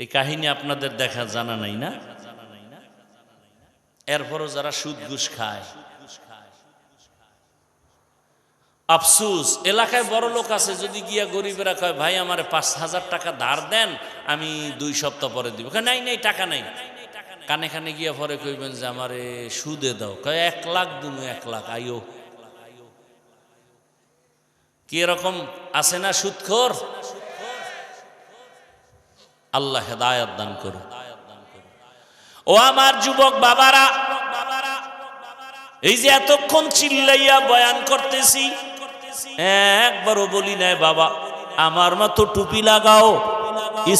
এই কাহিনী আপনাদের দেখা জানা নাই না? এরপরও যারা সুদ ঘুষ খায়। আফসুস, এলাকায় বড় লোক আছে, যদি গিয়া গরিবেরা কয়, ভাই, আমার পাঁচ হাজার টাকা ধার দেন, আমি দুই সপ্তাহ পরে দিব। নাই নাই, টাকা নাই। কানে কানে গিয়া পরে কইবেন যে, আমারে সুদে দাও। কয়, এক লাখ দুনু, এক লাখ, আইও। কি এরকম আছে না সুদখোর? আল্লাহ হেদায়াত দান করুন ও আমার যুবক বাবারা, এই যে এতক্ষণ চিল্লাইয়া বয়ান করতেছি, একবারও বলি নাই বাবা, আমার মতো টুপি লাগাও,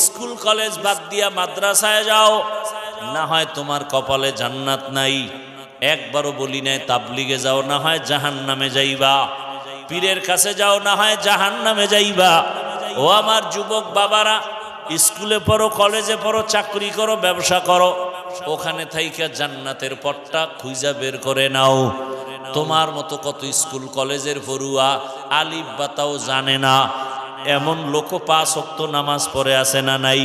স্কুল কলেজ বাদ দিয়া মাদ্রাসায় যাও, না হয় তোমার কপালে জান্নাত নাই। একবারও বলি নাই তাবলিগে যাও, না হয় জাহান নামে যাইবা। পীরের কাছে যাও, না হয় জাহান নামে যাইবা। ও আমার যুবক বাবারা স্কুলে পড়ো, কলেজে পড়ো, চাকরি করো, ব্যবসা করো, ওখানে থাইকা জান্নাতের পটটা খুঁজা বের করে নাও। তোমার মতো কত স্কুল, কলেজের পড়ুয়া আলিফ বাতাও জানে না। এমন লোক পাঁচ অক্ত নামাজ পড়ে আসে না নাই।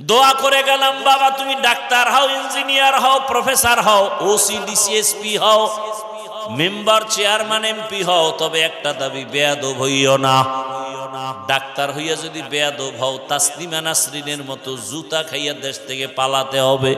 দোয়া করে গেলাম, বাবা, তুমি ডাক্তার হও, ইঞ্জিনিয়ার হও, প্রফেসর হও ওসি ডিসিএসপি হও, মেম্বার, চেয়ারম্যান এমপি হও, তবে একটা দাবি, বেয়াদব হইও না। ডাক্তার হইয়া যদি বেয়াদব হও তাসলিমা নাসরিনের মতো জুতা খাইয়া দেশ থেকে পালাতে হবে।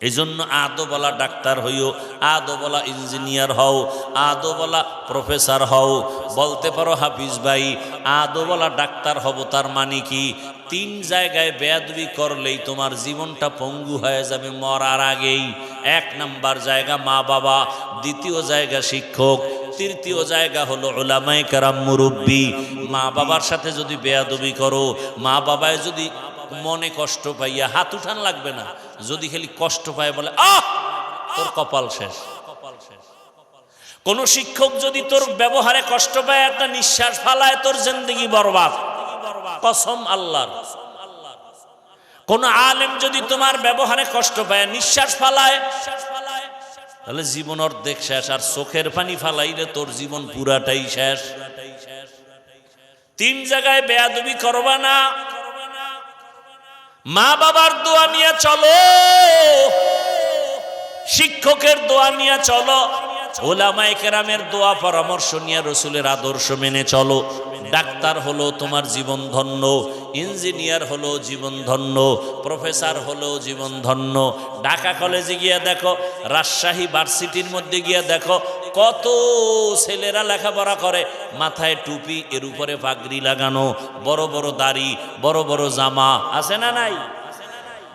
এই জন্য আদোবলা ডাক্তার হইও আদোবলা ইঞ্জিনিয়ার হও আদোবলা প্রফেসর হও। বলতে পারো, হাফিজ ভাই আদোবলা ডাক্তার হব তার মানে কি? তিন জায়গায় বেয়াদবি করলেই তোমার জীবনটা পঙ্গু হয়ে যাবে মরার আগেই। এক নাম্বার জায়গা মা বাবা দ্বিতীয় জায়গা শিক্ষক তৃতীয় জায়গা হলো ওলামাই কারাম মুরব্বী। মা বাবার সাথে যদি বেয়াদবি করো, মা বাবায় যদি মনে কষ্ট পাইয়া হাত উঠান লাগবে না, যদি খালি কষ্ট পায় বলে, আহ, তোর কপাল শেষ। কোন শিক্ষক যদি তোর ব্যবহারে কষ্ট পায়, একটা নিঃশ্বাস ফালায়, তোর জিন্দগি বরবাদ। কসম আল্লাহর। কোন আলেম যদি তোমার ব্যবহারে কষ্ট পায়, নিঃশ্বাস ফালায় তাহলে জীবন অর্ধেক শেষ, আর চোখের পানি ফালাইলে তোর জীবন পুরাটাই শেষ। তিন জায়গায় বেয়াদবি করবা না। মা বাবার দোয়া নিয়ে চলো। শিক্ষকের দোয়া নিয়ে চলো। ওলামায়ে কেরামের দোয়া, পরামর্শ নিয়ে রসুলের আদর্শ মেনে চলো। ডাক্তার হলো তোমার জীবন ধন্য, ইঞ্জিনিয়ার হলো জীবন ধন্য, প্রফেসর হলো জীবন ধন্য। ঢাকা কলেজে গিয়ে দেখো, রাজশাহী ভার্সিটির মধ্যে গিয়ে দেখো, কত ছেলেরা লেখাপড়া করে। মাথায় টুপি, এর উপরে পাগড়ি লাগানো, বড় বড় দাড়ি, বড় বড় জামা, আছে না নাই?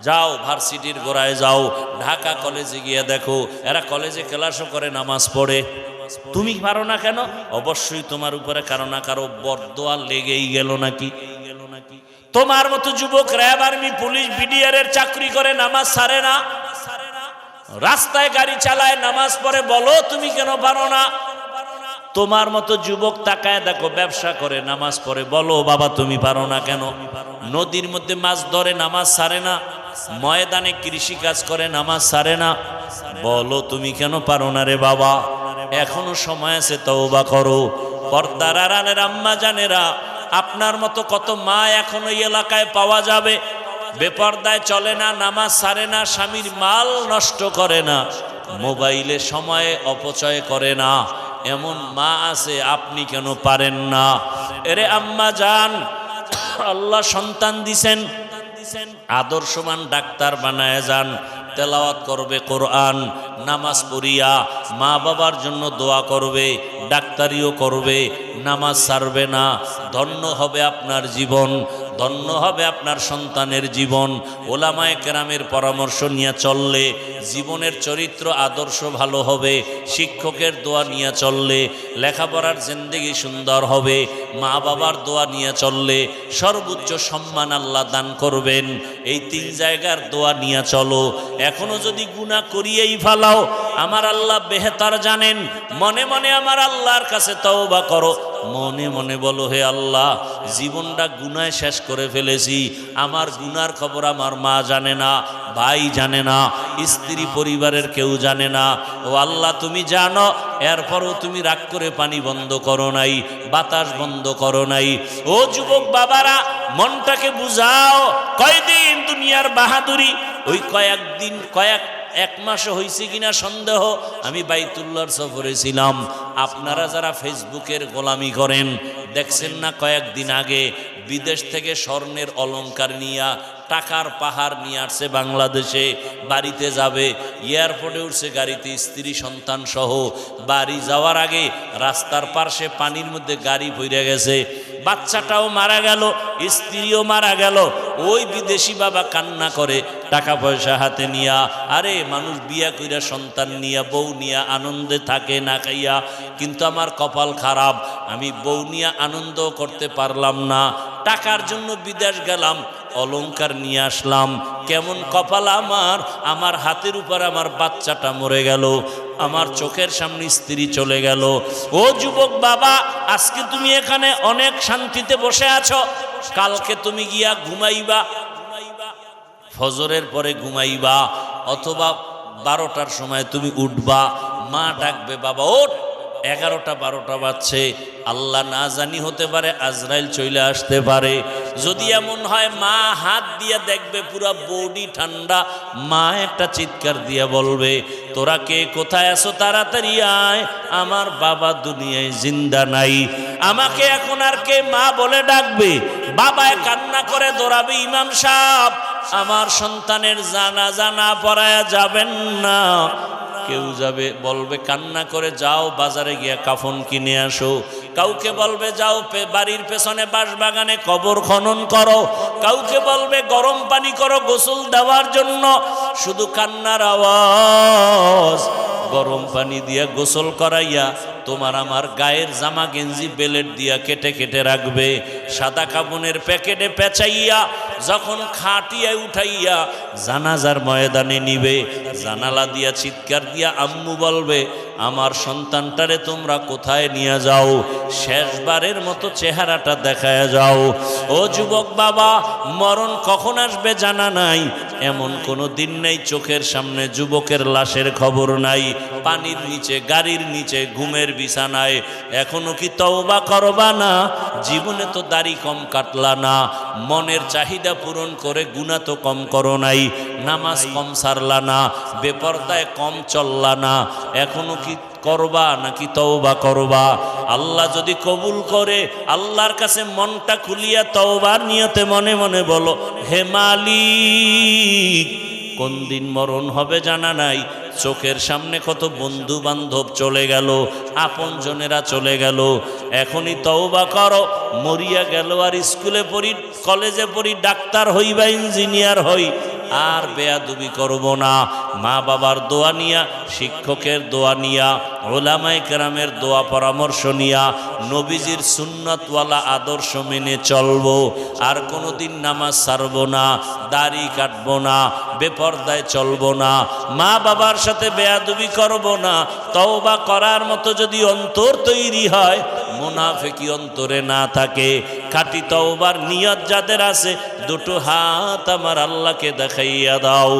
যাও, ভার্সিটির গোড়ায় যাও, ঢাকা কলেজে গিয়ে দেখো, এরা কলেজে ক্লাসও করে, নামাজ পড়ে। তুমি পারো না কেন? অবশ্যই তোমার উপরে কারও না কারও বরদোয়া লেগেই গেল নাকি? তোমার মতো যুবক র্যাব আর্মি, পুলিশ, বিডিআর এর চাকরি করে, নামাজ সারে না। রাস্তায় গাড়ি চালায়, নামাজ পড়ে, বলো তুমি কেন পারো না? তোমার মতো যুবক তাকায় দেখো, ব্যবসা করে, নামাজ পড়ে, বলো বাবা তুমি পারো না কেন? নদীর মধ্যে মাছ ধরে, নামাজ সারে না। ময়দানে কৃষি কাজ করে, নামাজ সারে না। বলো, তুমি কেন পারো না রে বাবা? এখনও সময় আছে, তওবা করো। পর্দার আড়ালের আম্মা জানেরা, আপনার মতো কত মা এখন ওই এলাকায় পাওয়া যাবে? বেপর্দায় চলে না, নামাজ সারে না, স্বামীর মাল নষ্ট করে না, মোবাইলে সময়ে অপচয় করে না। এমন মা আছে, আপনি কেন পারেন না? এরে আম্মা যান আল্লাহ সন্তান দিছেন আদর্শমান ডাক্তার বানায় যান, তেলাওয়াত করবে কোরআন, নামাজ পড়িয়া মা বাবার জন্য দোয়া করবে, ডাক্তারিও করবে, নামাজ সারবে না, ধন্য হবে আপনার জীবন। ধন্য হবে আপনার সন্তানের জীবন। ওলামায় কেরামের পরামর্শ নিয়ে চললে, জীবনের চরিত্র আদর্শ ভালো হবে, শিক্ষকের দোয়া নিয়ে চললে, লেখাপড়ার জিন্দেগি সুন্দর হবে মা বাবার দোয়া নিয়ে চললে, সর্বোচ্চ সম্মান আল্লাহ দান করবেন। এই তিন জায়গার দোয়া নিয়ে চলো। এখনও যদি গুণা করিয়েই ফালাও, আমার আল্লাহ বেহেতার জানেন। মনে মনে আমার আল্লাহর কাছে তওবা করো। মনে মনে বলো, হে আল্লাহ, জীবনটা গুনায় শেষ করে ফেলেছি। আমার গুনার খবর আমার মা জানে না, ভাই জানে না, স্ত্রী পরিবারের কেউ জানে না। ও আল্লাহ, তুমি জানো, এরপরও তুমি রাগ করে পানি বন্ধ করো নাই, বাতাস বন্ধ করো নাই। ও যুবক বাবারা, মনটাকে বুঝাও, কয়দিন দুনিয়ার বাহাদুরি? ওই কয়েকদিন, কয়েক এক মাসও হয়েছে কিনা সন্দেহ, আমি বাইতুল্লার সফরে ছিলাম। আপনারা যারা ফেসবুকের গোলামি করেন, দেখছেন না কয়েকদিন আগে বিদেশ থেকে স্বর্ণের অলঙ্কার নিয়া টাকার পাহাড় নিয়ে আসছে বাংলাদেশে, বাড়িতে যাবে। এয়ারপোর্টে উঠছে গাড়িতে স্ত্রী, সন্তান সহ। বাড়ি যাওয়ার আগে রাস্তার পার্শ্বে পানির মধ্যে গাড়ি ভরে গেছে। বাচ্চাটাও মারা গেল, স্ত্রীও মারা গেল। ওই বিদেশি বাবা কান্না করে টাকা পয়সা হাতে নিয়া, আরে মানুষ বিয়া কইরা সন্তান নিয়া, বউ নিয়া আনন্দে থাকে না খাইয়া। কিন্তু আমার কপাল খারাপ, আমি বউ নিয়া আনন্দ করতে পারলাম না। টাকার জন্য বিদেশ গেলাম, অলংকার নিয়ে আসলাম। কেমন কপাল আমার? আমার হাতের উপর আমার বাচ্চাটা মরে গেল। আমার চোখের সামনে স্ত্রী চলে গেল। ও যুবক বাবা, আজকে তুমি এখানে অনেক শান্তিতে বসে আছো। কালকে তুমি গিয়া ঘুমাইবা। ফজরের পরে ঘুমাইবা। অথবা বারোটার সময় তুমি উঠবা। মা ডাকবে, বাবা, ওঠ। এগারোটা, বারোটা বাজছে। আল্লাহ না জানি হতে পারে আজরাইল চলে আসতে পারে। যদি এমন হয়, মা হাত দিয়ে দেখবে পুরা বডি ঠান্ডা। মা একটা চিৎকার দিয়ে বলবে, তোরা কে? কোথায় আছো? তাড়াতাড়ি আয়। আমার বাবা দুনিয়ায় জিন্দা নাই। আমাকে এখন আর কে মা বলে ডাকবে? বাবায় কান্না করে দৌড়াবে ইমাম সাহ আমার সন্তানের জানা জানা পড়ায়া যাবেন না। কেউ যাবে, বলবে, কান্না করে যাও, বাজারে গিয়া কাফন কিনে আসো। কাউকে বলবে, যাও বাড়ির পেছনে বাঁশবাগানে কবর খনন করো। কাউকে বলবে, গরম পানি করো গোসল দেওয়ার জন্য। শুধু কান্নার আওয়াজ। গরম পানি দিয়া গোসল করাইয়া তোমার আমার গায়ের জামা গেঞ্জি বেলেট দিয়া কেটে কেটে রাখবে। সাদা কাবনের প্যাকেটে পেঁচাইয়া যখন খাটিয়া উঠাইয়া জানাজার ময়দানে নিবে, জানালা দিয়া চিৎকার দিয়া আম্মু বলবে, আমার সন্তানটারে তোমরা কোথায় নিয়ে যাও? শেষবারের মতো চেহারাটা দেখায় যাও। ও যুবক বাবা, মরণ কখন আসবে জানা নাই? এমন কোনো দিন নেই চোখের সামনে যুবকের লাশের খবর নাই। পানির নিচে, গাড়ির নিচে, ঘুমের বিছানায়। এখনও কি তওবা করবা না? জীবনে তো দাড়ি কম কাটলা না। মনের চাহিদা পূরণ করে গুণা তো কম করো নাই। নামাজ কম সারলা না। বেপরদায় কম চললা না। এখনও কি করবা নাকি তওবা করবা? আল্লাহ যদি কবুল করে, আল্লাহর কাছে মনটা খুলিয়া তওবার নিয়তে মনে মনে বলো, হে মালিক কোন দিন মরণ হবে জানা নাই। চোখের সামনে কত বন্ধু বান্ধব চলে গেল, আপন জনেরা চলে গেল। এখনই তওবা করো, মরিয়া গেল আর স্কুলে পড়ি, কলেজে পড়ি, ডাক্তার হই বা ইঞ্জিনিয়ার হই, আর বেয়াদুবি করব না। মা বাবার দোয়া নিয়া, শিক্ষকের দোয়া নিয়া ওলামাই কেরামের দোয়া পরামর্শ নিয়া নবীজির সুন্নতওয়ালা আদর্শ মেনে চলবো। আর কোনোদিন নামাজ ছাড়ব না, দাড়ি কাটব না, বেপর্দায় চলবো না, মা বাবার সাথে বেয়াদুবি করব না, তওবা করার মতো যদি অন্তর তৈরি হয়, মুনাফেকি অন্তরে না থাকে। খাটি তওবার নিয়ত যাদের আছে, দুটো হাত আমার আল্লাহকে দেখাইয়া দাও।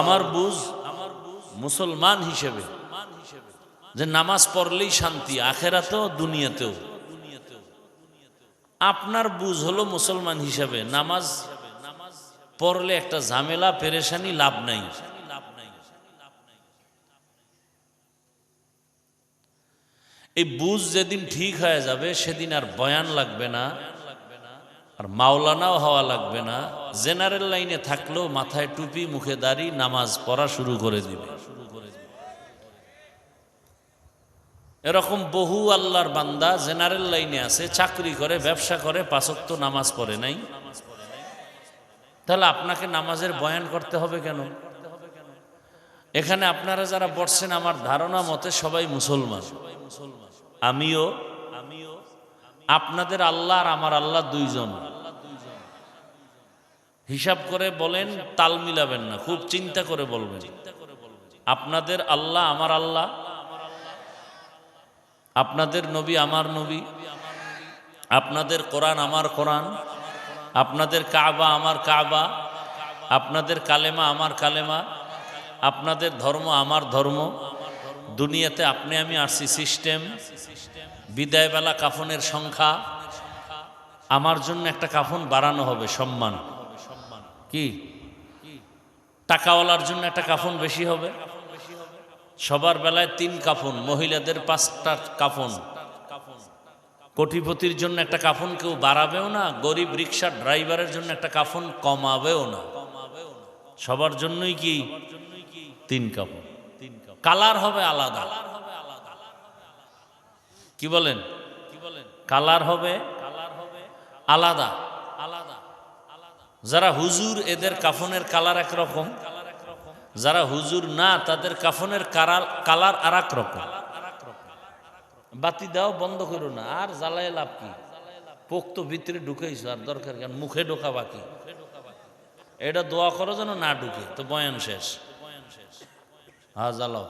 আমার বুঝ আমার বুঝ মুসলমান হিসেবে যে নামাজ পড়লেই শান্তি, আখেরাতেও, দুনিয়াতেও। আপনার বুঝ হলো মুসলমান হিসাবে নামাজ পড়লে একটা ঝামেলা, পেরেশানি, লাভ নাই। এই বুঝ যেদিন ঠিক হয়ে যাবে, সেদিন আর বয়ান লাগবে না, আর মাওলানাও হওয়া লাগবে না। জেনারেল লাইনে থাকলেও মাথায় টুপি, মুখে দাড়ি, নামাজ পড়া শুরু করে দিবে। এরকম বহু আল্লাহর বান্দা জেনারেল লাইনে আছে, চাকরি করে, ব্যবসা করে, পাঁচক্ত নামাজ পড়ে নাই। তাহলে আপনাকে নামাজের বয়ান করতে হবে কেন? এখানে আপনারা যারা বসছেন আমার ধারণা মতে সবাই মুসলমান। আমিও আমিও, আপনাদের আল্লাহ আর আমার আল্লাহ দুইজন। হিসাব করে বলেন, তাল মিলাবেন না, খুব চিন্তা করে বলবেন। আপনাদের আল্লাহ, আমার আল্লাহ আপনাদের নবী আমার নবী, আপনাদের কোরআন আমার কোরআন, আপনাদের কাবা আমার কাবা, আপনাদের কালেমা আমার কালেমা, আপনাদের ধর্ম আমার ধর্ম, দুনিয়াতে আপনি আমি আসছি সিস্টেম, বিদায়বেলা কাফনের সংখ্যা, আমার জন্য একটা কাফন বাড়ানো হবে সম্মান। কি? টাকাওয়ালার জন্য একটা কাফন বেশি হবে? সবার বেলায় তিন কাফন, মহিলাদের পাঁচটা কাফন। কোটিপতির জন্য একটা কাফন কেউ বাড়াবেও না, গরিব রিক্সার ড্রাইভারের জন্য একটা কাফন কমাবেও না। সবার জন্যই কি তিন কাফন? কালার হবে আলাদা। কি বলেন? কি বলেন কালার হবে আলাদা আলাদা। যারা হুজুর, এদের কাফনের কালার একরকম। যারা হুজুর না, তাদের কাফনের কালার কালার আর এক রকম বাতি দাও, বন্ধ করো না। আর জ্বালায় লাভ কি? পোক্ত ভিতরে ঢুকেইছো, আর দরকার কেন? মুখে ঢোকা বাকি। এটা দোয়া করো যেন না ঢুকে। তো বয়ান শেষ। হা, জ্বালাও।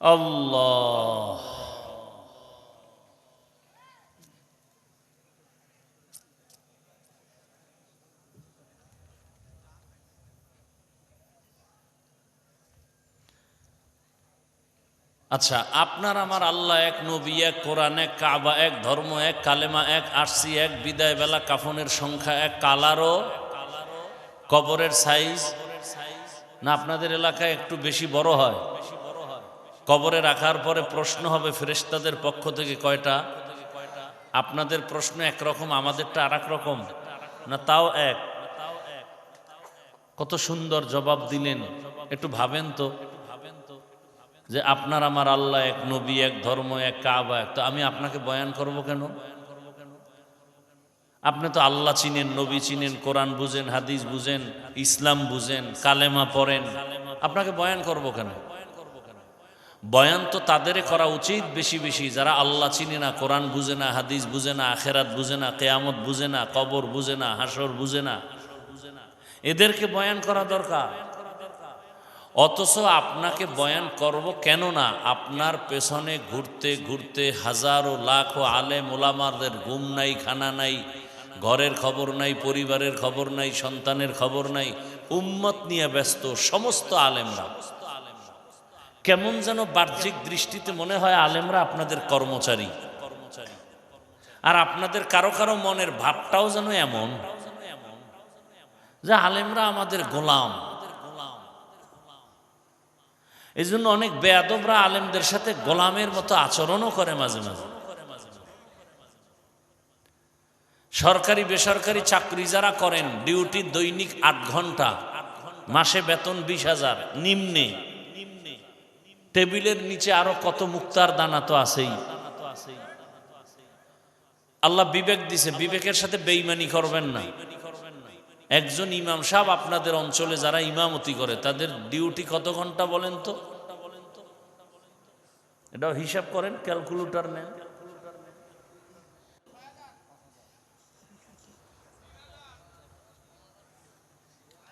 আল্লাহ। আচ্ছা আপনার আমার আল্লাহ এক নবী, এক কোরআন, এক কাবা, এক ধর্ম, এক কালেমা, এক আরসি, এক বিদায় বেলা কাফনের সংখ্যা, এক কালারও, কবরের সাইজ। না, আপনাদের এলাকায় একটু বেশি বড় হয়। কবরে রাখার পরে প্রশ্ন হবে ফেরেস্তাদের পক্ষ থেকে কয়টা? আপনাদের প্রশ্ন একরকম, আমাদেরটা আর রকম না, তাও এক। কত সুন্দর জবাব দিলেন। একটু ভাবেন তো। যে আপনার আমার আল্লাহ এক নবী, এক ধর্ম, এক কাবা, এক তো আমি আপনাকে বয়ান করব কেন? আপনি তো আল্লাহ চিনেন, নবী চিনেন, কোরআন বুঝেন, হাদিস বুঝেন, ইসলাম বুঝেন, কালেমা পড়েন। আপনাকে বয়ান করব কেন? বয়ান তো তাদেরই করা উচিত বেশি বেশি। যারা আল্লাহ চিনে না, কোরআন বুঝে না, হাদিস বুঝে না, আখেরাত বুঝে না, কেয়ামত বুঝে না, কবর বুঝে না হাসর বুঝে না। এদেরকে বয়ান করা দরকার। অথচ আপনাকে বয়ান করব কেন না আপনার পেছনে ঘুরতে ঘুরতে হাজারো লাখো আলে মোলামাদের ঘুম নাই, খানা নাই, ঘরের খবর নাই, পরিবারের খবর নাই, সন্তানের খবর নাই, উম্মত নিয়ে ব্যস্ত সমস্ত আলেমরা। কেমন যেন বাহ্যিক দৃষ্টিতে মনে হয় আলেমরা আপনাদের কর্মচারী। আর আপনাদের কারও কারও মনের ভাবটাও যেন এমন, যে আলেমরা আমাদের গোলাম। এই জন্য অনেক বেয়াদবরা আলেমদের সাথে গোলামের মতো আচরণও করে মাঝে মাঝে। সরকারি, বেসরকারি চাকরি যারা করেন, ডিউটি দৈনিক আট ঘণ্টা, মাসে বেতন বিশ হাজার, নিম্নে। টেবিলের নিচে আরও কত মুক্তার দানা তো আছেই। আল্লাহ বিবেক দিছে, বিবেকের সাথে বেইমানি করবেন না। একজন ইমাম সাহেব আপনাদের অঞ্চলে যারা ইমামতি করে, তাদের ডিউটি কত ঘণ্টা বলেন তো? এটাও হিসাব করেন, ক্যালকুলেটর নেন।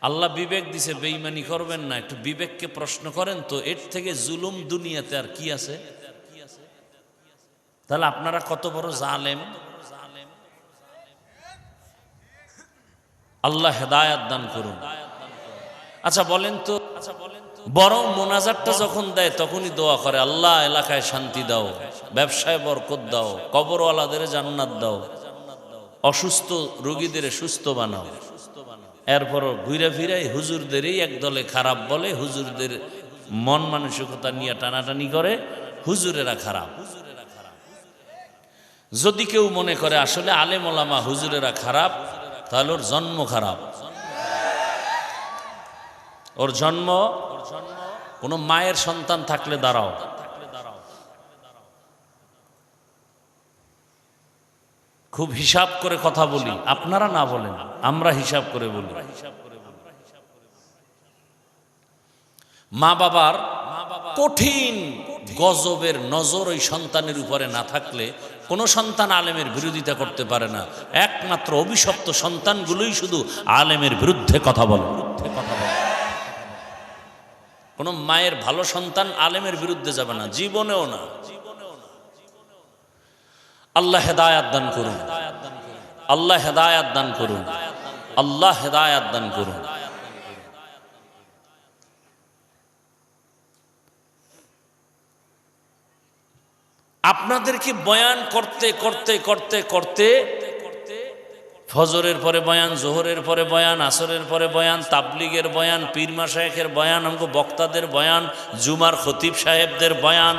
আল্লাহ বিবেক দিছে বেইমানি করবেন না, একটু বিবেককে প্রশ্ন করেন তো, এর থেকে জুলুম দুনিয়াতে আর কি আছে? তাহলে আপনারা কত বড় জালেম? আল্লাহ হেদায়াত দান করুন। আচ্ছা বলেন তো, বরং মোনাজারটা যখন দেয় তখনই দোয়া করে, আল্লাহ এলাকায় শান্তি দাও, ব্যবসায় বরকত দাও, কবরওয়ালাদের জান্নাত দাও, অসুস্থ রোগীদের সুস্থ বানাও। এরপর ঘুরে ফিরে হুজুরদেরই একদলে খারাপ বলে, হুজুরদের মন মানসিকতা নিয়ে টানাটানি করে, হুজুরেরা খারাপ। যদি কেউ মনে করে, আসলে আলেম ওলামা হুজুরেরা খারাপ তাহলে ওর জন্ম খারাপ। ওর জন্ম, কোনো মায়ের সন্তান থাকলে দাঁড়াও। খুব হিসাব করে কথা বলি, আপনারা না বলেন, আমরা হিসাব করে বলি। মা বাবার কঠিন গজবের নজর ওই সন্তানের উপরে না থাকলে কোনো সন্তান আলেমের বিরোধিতা করতে পারে না। একমাত্র অভিশপ্ত সন্তানগুলোই শুধু আলেমের বিরুদ্ধে কথা বলে। বিরুদ্ধে কথা বলে। কোনো মায়ের ভালো সন্তান আলেমের বিরুদ্ধে যাবে না, জীবনেও না। আল্লাহ হেদায়াত দান করুন। আল্লাহ হেদায়াত দান করুন। আল্লাহ হেদায়াত দান করুন। আপনাদেরকে বয়ান করতে করতে করতে করতে, ফজরের পরে বয়ান, জোহরের পরে বয়ান, আসরের পরে বয়ান, তাবলিগের বয়ান পীরমা মাসায়েকের বয়ান, আমগো বক্তাদের বয়ান, জুমার খতিব সাহেবদের বয়ান,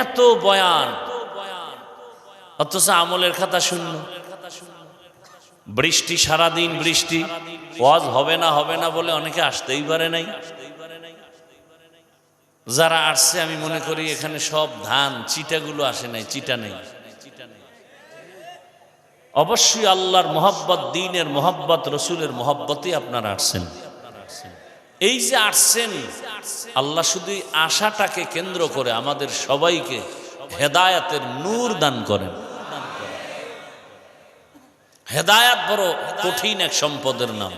এত বয়ান। অথচ আমলের খাতা শূন্য। বৃষ্টি সারাদিন বৃষ্টি। ওয়াজ হবে না হবে না বলে অনেকে আসতেই পারে নাই। যারা আসছে, আমি মনে করি এখানে সব ধান, চিটাগুলো আসে নাই, চিটা নেই। অবশ্যই আল্লাহর মোহাব্বত, দিনের মোহাব্বত, রসুলের মোহাব্বতই আপনারা আসছেন। এই যে আসছেন, আল্লাহ শুধু আশাটাকে কেন্দ্র করে আমাদের সবাইকে হেদায়াতের নূর দান করেন। হেদায়াত বড় কঠিন এক সম্পদের নাম।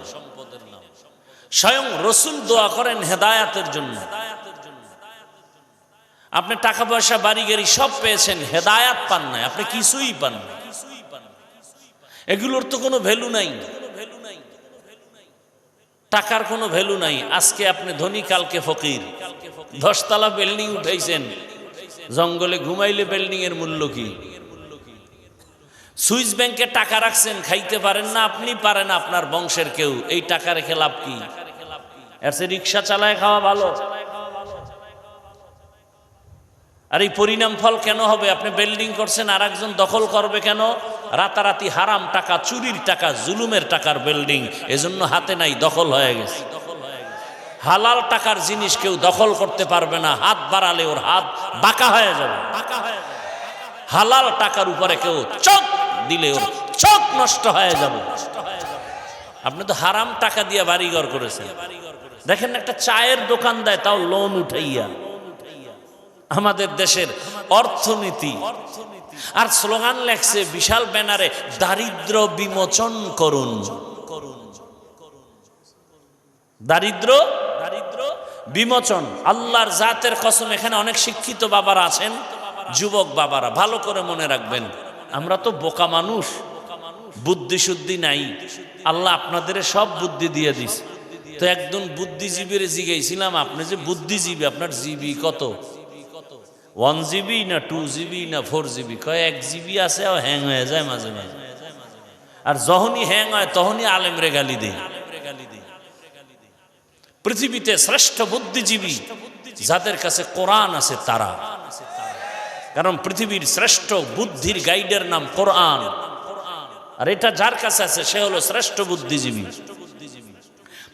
স্বয়ং রসুল দোয়া করেন হেদায়াতের জন্য। আপনি টাকা পয়সা, বাড়ি গাড়ি সব পেয়েছেন, হেদায়াত পান নাই, আপনি কিছুই পান না এগুলোর তো কোনো ভ্যালু নাই। টাকার কোনো ভ্যালু নাই। আজকে আপনি ধনী, কালকে ফকির। দশতলা বিল্ডিং উঠাইছেন। জঙ্গলে ঘুমাইলে বিল্ডিং এর মূল্য কি? সুইস ব্যাংকে টাকা রাখছেন, খাইতে পারেন না, আপনি পারেন আপনার বংশের কেউ। এই টাকা রেখে লাভ কি? রিক্সা চালায় খাওয়া ভালো। আর এই পরিণাম ফল কেন হবে? আপনি বিল্ডিং করছেন আর একজন দখল করবে কেন? রাতারাতি হারাম টাকা, চুরির টাকা, জুলুমের টাকার বিল্ডিং। এজন্য হাতে নাই, দখল হয়ে গেছে। হালাল টাকার জিনিস কেউ দখল করতে পারবে না, হাত বাড়ালে ওর হাত বাঁকা হয়ে যাবে। হালাল টাকার উপরে কেউ চোখ দিলে ওর চোখ নষ্ট হয়ে যাবে। আপনি তো হারাম টাকা দিয়ে বাড়িঘর করেছেন। দেখেন একটা চায়ের দোকান দেয়, তাও লোন উঠাইয়া। আমাদের দেশের অর্থনীতি। আর স্লোগান লেখছে, বিশাল ব্যানারে, দারিদ্র বিমোচন করুন। দারিদ্র দারিদ্র বিমোচন। আল্লাহর জাতের কসম, এখানে অনেক শিক্ষিত বাবারা আছেন, যুবক বাবারা। ভালো করে মনে রাখবেন, আমরা তো বোকা মানুষ বুদ্ধি শুদ্ধি নাই। আল্লাহ আপনাদের সব বুদ্ধি দিয়ে দিস তো একজন বুদ্ধিজীবীর জিগাইছিলাম, আপনি যে বুদ্ধিজীবী, আপনার জীবী কত? ওয়ান জিবি না টু জিবি না ফোর জিবি কয় এক জিবি আছে আর হ্যাং হয়ে যায় মাঝে মাঝে। আর যখনই হ্যাং হয়, তখনই আলেমরে গালি দেয়। পৃথিবীতে শ্রেষ্ঠ বুদ্ধিজীবী যাদের কাছে কোরআন আছে, তারা। কারণ পৃথিবীর শ্রেষ্ঠ বুদ্ধির গাইডের নাম কোরআন। আর এটা যার কাছে আছে, সে হলো শ্রেষ্ঠ বুদ্ধিজীবী।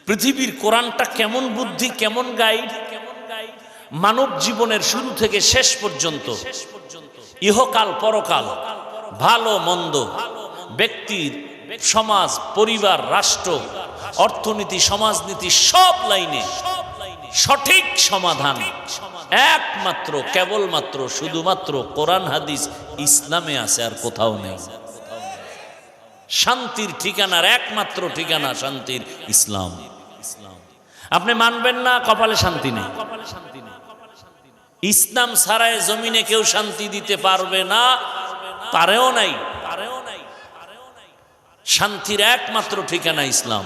পৃথিবীর কোরআনটা কেমন বুদ্ধি, কেমন গাইড মানব জীবনের শুরু থেকে শেষ পর্যন্ত, ইহকাল, পরকাল, ভালো, মন্দ ব্যক্তির সমাজ, পরিবার, রাষ্ট্র, অর্থনীতি, সমাজনীতি, সব লাইনে সঠিক সমাধান একমাত্র, কেবলমাত্র, শুধুমাত্র কোরআন, হাদিস, ইসলামে আছে আর কোথাও নেই। শান্তির ঠিকানার একমাত্র ঠিকানা শান্তির ইসলাম। আপনি মানবেন না, কপালে শান্তি নেই। ইসলাম ছাড়ায় জমিনে কেউ শান্তি দিতে পারবে না, পারেও নাই। পারেও নাই শান্তির একমাত্র ঠিকানা ইসলাম।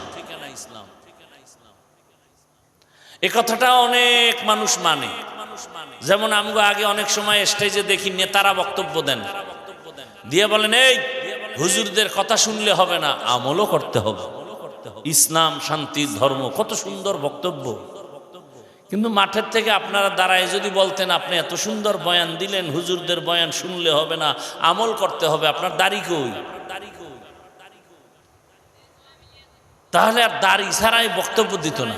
এ কথাটা অনেক মানুষ মানে। যেমন আমগো আগে অনেক সময় স্টেজে দেখি নেতারা বক্তব্য দেন। দিয়ে বলেন, এই, হুজুরদের কথা শুনলে হবে না, আমলও করতে হবে। ইসলাম শান্তির ধর্ম, কত সুন্দর বক্তব্য। কিন্তু মাঠের থেকে আপনারা দাঁড়ায় যদি বলতেন, আপনি এত সুন্দর বয়ান দিলেন, হুজুরদের বয়ান শুনলে হবে না, আমল করতে হবে, আপনার দাড়ি কই? তাহলে আর দাড়ি ছাড়াই বক্তব্য দিত না।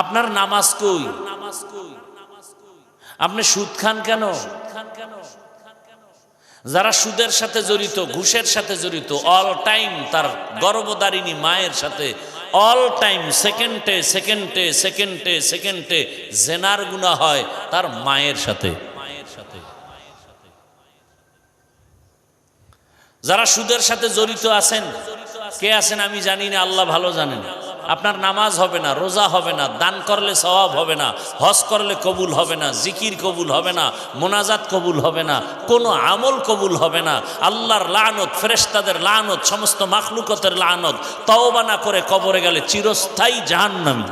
আপনার নামাজ কই? আপনি সুদ খান কেন? যারা সুদের সাথে জড়িত, ঘুষের সাথে জড়িত অল টাইম তার গর্ভদারিণী মায়ের সাথে অল টাইম সেকেন্ডে সেকেন্ডে সেকেন্ডে সেকেন্ডে জেনার গুণা হয় তার মায়ের সাথে মায়ের সাথে। যারা সুদের সাথে জড়িত আছেন, কে আছেন আমি জানি না, আল্লাহ ভালো জানেন। আপনার নামাজ হবে না, রোজা হবে না, দান করলে স্বভাব হবে না, হজ করলে কবুল হবে না, জিকির কবুল হবে না, মোনাজাত কবুল হবে না, কোনো আমল কবুল হবে না, আল্লাহর লানত ফেরেস্তাদের লানত, সমস্ত মাখলুকতের লানত তওবানা করে কবরে গেলে চিরস্থায়ী জাহান্নামি।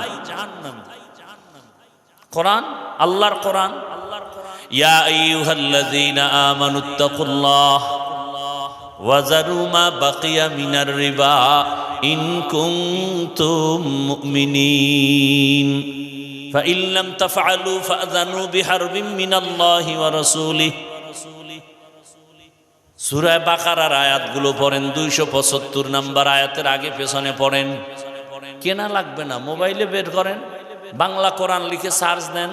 কোরআন? আল্লাহর কোরআন? ইয়া আমানুত্তাকুল্লাহ ওয়াজারু মা বাকিয়া মিনার রিবা। إن كنتم مؤمنين فإن لم تفعلوا فأذنوا بحرب من الله ورسوله সুরায় বাকারার আয়াতগুলো পড়েন দুইশো পঁচাত্তর নাম্বার আয়াতের আগে পেছনে পড়েন কেনা লাগবে না মোবাইলে বের করেন বাংলা কোরআন লিখে সার্চ দেন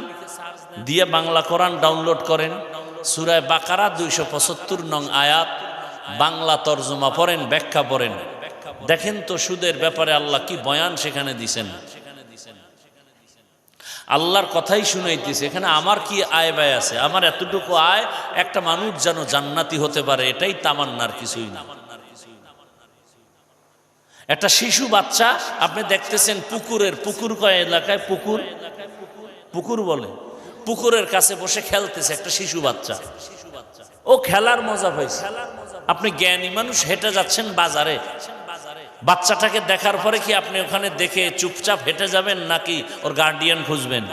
দিয়ে বাংলা কোরআন ডাউনলোড করেন সুরায় বাকারা দুইশো পঁচাত্তর নং আয়াত বাংলা তর্জমা পড়েন ব্যাখ্যা পড়েন দেখেন তো সুদের ব্যাপারে আল্লাহ কি বয়ান সেখানে দিছেন। আল্লাহর কথাই শুনাইতেছে, এখানে আমার কি আয় ব্যয় আছে? আমার এতটুকু আয়, একটা মানুষ যেন জান্নাতি হতে পারে, এটাই তামান্নার কিছুই না। একটা শিশু বাচ্চা, আপনি দেখতেছেন পুকুরের, পুকুর কয় এলাকায়? পুকুর? পুকুর বলে। পুকুরের কাছে বসে খেলতেছে একটা শিশু বাচ্চা। ও খেলার মজা পাইছে। আপনি জ্ঞানী মানুষ, হেঁটে যাচ্ছেন বাজারে। বাচ্চাটাকে দেখার পরে কি আপনি ওখানে দেখে চুপচাপ হেঁটে যাবেন নাকি ওর গার্ডিয়ান খুঁজবেন?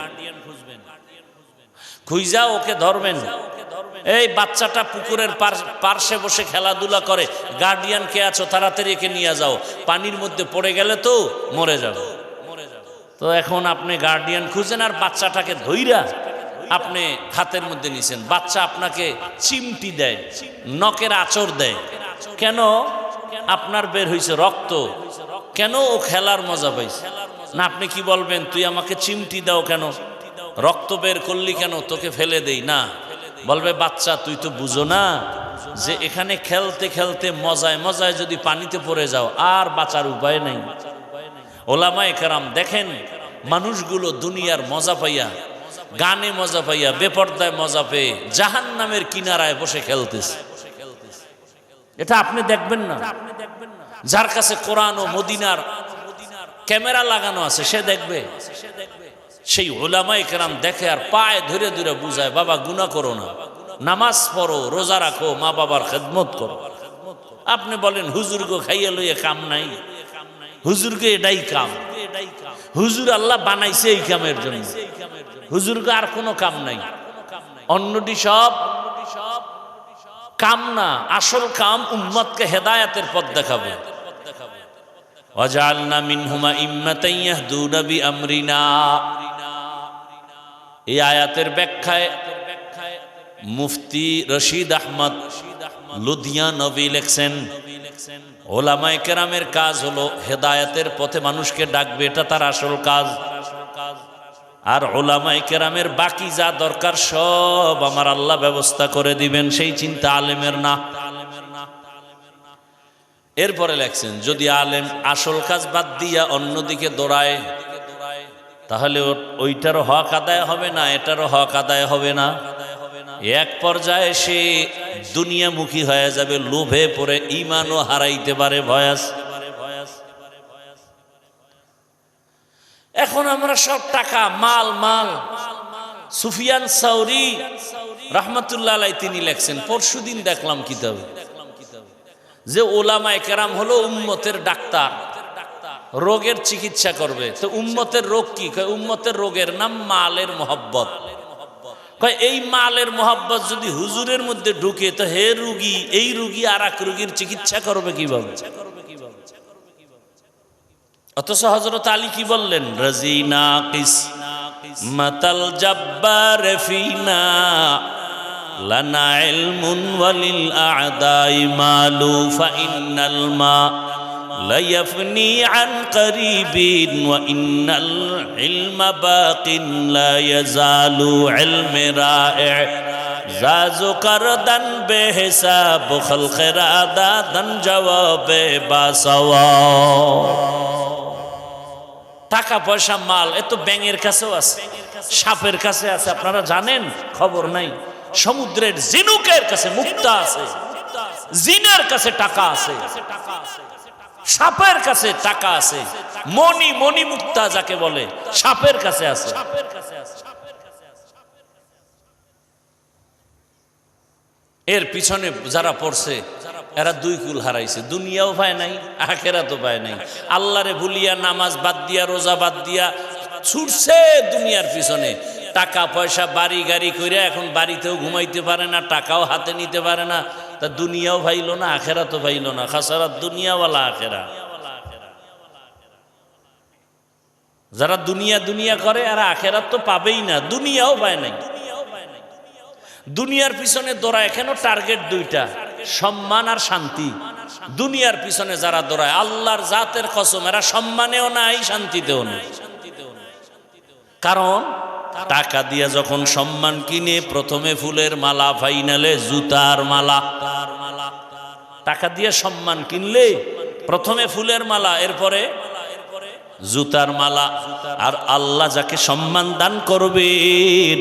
খুঁজা ওকে ধরবেন। এই বাচ্চাটা পুকুরের পার- পার্শ্বে বসে খেলাধুলা করে। গার্ডিয়ান কে আছো, তাড়াতাড়ি একে নিয়ে যাও। পানির মধ্যে পড়ে গেলে তো মরে যাবে। তো এখন আপনি গার্ডিয়ান খুঁজেন আর বাচ্চাটাকে ধইরা আপনি হাতের মধ্যে নিছেন। বাচ্চা আপনাকে চিমটি দেয়, নখের আচর দেয়। কেন? আপনার বের হয়েছে রক্ত। কেন ও খেলার মজা পাইছে? না, আপনি কি বলবেন? তুই আমাকে চিমটি দাও কেন? রক্ত বের করলি কেন? তোকে ফেলে দেই, না। বলবে, বাচ্চা, তুই তো বুঝো না যে এখানে খেলতে খেলতে মজায় মজায় যদি পানিতে পড়ে যাও, আর বাঁচার উপায় নেই। ওলামায়ে কেরাম, দেখেন, মানুষগুলো দুনিয়ার মজা পাইয়া, গানে মজা পাইয়া, বেপর্দায় মজা পেয়ে জাহান নামের কিনারায় বসে খেলতেছে। এটা আপনি দেখবেন না। যার কাছে কোরআন ও মদিনার ক্যামেরা লাগানো আছে, সে দেখবে। সেই ওলামাই কেরাম দেখে আর পায়ে ধরে ধরে বুঝায়, বাবা গুণা করো না। নামাজ পড়ো, রোজা রাখো মা বাবার খেদমত করো। আপনি বলেন, হুজুরগো খাইয়ে লইয়ে কাম নাই। হুজুরকে এটাই কাম। হুজুর আল্লাহ বানাইছে এই কামের জন্য। হুজুরকে আর কোনো কাম নাই। অন্যটি সব কাম না, আসল কাম উম্মতকে হেদায়াতের পথ দেখাবে। আয়াতের ব্যাখ্যায় মুফতি রশিদ ওলামায়ে কেরামের কাজ হলো হেদায়েতের পথে মানুষকে ডাকবে, এটা তার আসল কাজ। আর ওলামায়ে কেরামের বাকি যা দরকার সব আমার আল্লাহ ব্যবস্থা করে দিবেন, সেই চিন্তা আলেমের না। এরপরে লেখছেন, যদি আলেম আসল কাজ বাদ দিয়া অন্যদিকে দৌড়ায়, তাহলে ওইটারও হক আদায় হবে না, এটারও হক আদায় হবে না। এক পর্যায়ে সে দুনিয়ামুখী হয়ে যাবে, লোভে পড়ে ইমানও হারাইতে পারে, ভয়াস। এখন আমরা সব টাকা, মাল মাল। সুফিয়ান সাউরি, রহমতুল্লাহ তিনি লেখছেন পরশুদিন দেখলাম কিতাবে যে ওলামায়ে কেরাম হলো উম্মতের ডাক্তার, রোগের চিকিৎসা করবে। তো উম্মতের রোগ কি? উম্মতের রোগের নাম মালের মহব্বত। কয়, এই মালের মহব্বত যদি হুজুরের মধ্যে ঢুকে, তো হে রুগী, এই রুগী আর এক রুগীর চিকিৎসা করবে কীভাবে? অথচ হজরত আলী কি বললেন রাজিনা কিস মাতাল জব্বার ফিনা লানা ইলমুন ওয়ালিল আ'দাই মালু ফাইন্নাল মা لا يفني عن قريب وإن العلم باق لا يزال علم رائع زاز کردن بے حساب خلق را دادن جواب টাকা পয়সা মাল, এ তো ব্যাঙের কাছেও আছে। সাপের কাছে আছে, আপনারা জানেন? খবর নাই। সমুদ্রের জিনুকের কাছে মুক্তা আছে। জিনের কাছে টাকা আছে। সাপের কাছে টাকা আছে। মণি মণি মুক্তা যাকে বলে, সাপের কাছে আছে। এর পিছনে যারা পড়ছে এরা দুই কুল হারাইছে, দুনিয়াও পায় নাই আখেরা তো পায় নাই। আল্লাহরে ভুলিয়া, নামাজ বাদ দিয়া, রোজা বাদ দিয়া ছুটছে দুনিয়ার পিছনে। টাকা, পয়সা, বাড়ি, গাড়ি করে এখন বাড়িতেও ঘুমাইতে পারে না, টাকাও হাতে নিতে পারে না। তা দুনিয়াও পাইলো না আখেরা তো পাইলো না খাসারা দুনিয়াওয়ালা আখেরা। যারা দুনিয়া দুনিয়া করে আর আখেরাত তো পাবেই না, দুনিয়াও পায় নাই। দুনিয়ার পিছনে দৌড়ায় কেন টার্গেট দুইটা। সম্মান আর শান্তি। দুনিয়ার পিছনে যারা দৌড়ায়, আল্লাহর জাতের কসম, এরা সম্মানেও নাই, শান্তিতেও নেই। কারণ টাকা দিয়ে যখন সম্মান কিনে, প্রথমে ফুলের মালা, ফাইনালে জুতার মালা। টাকা দিয়ে সম্মান কিনলে, প্রথমে ফুলের মালা, এরপরে জুতার মালা। আর আল্লাহ যাকে সম্মান দান করবেন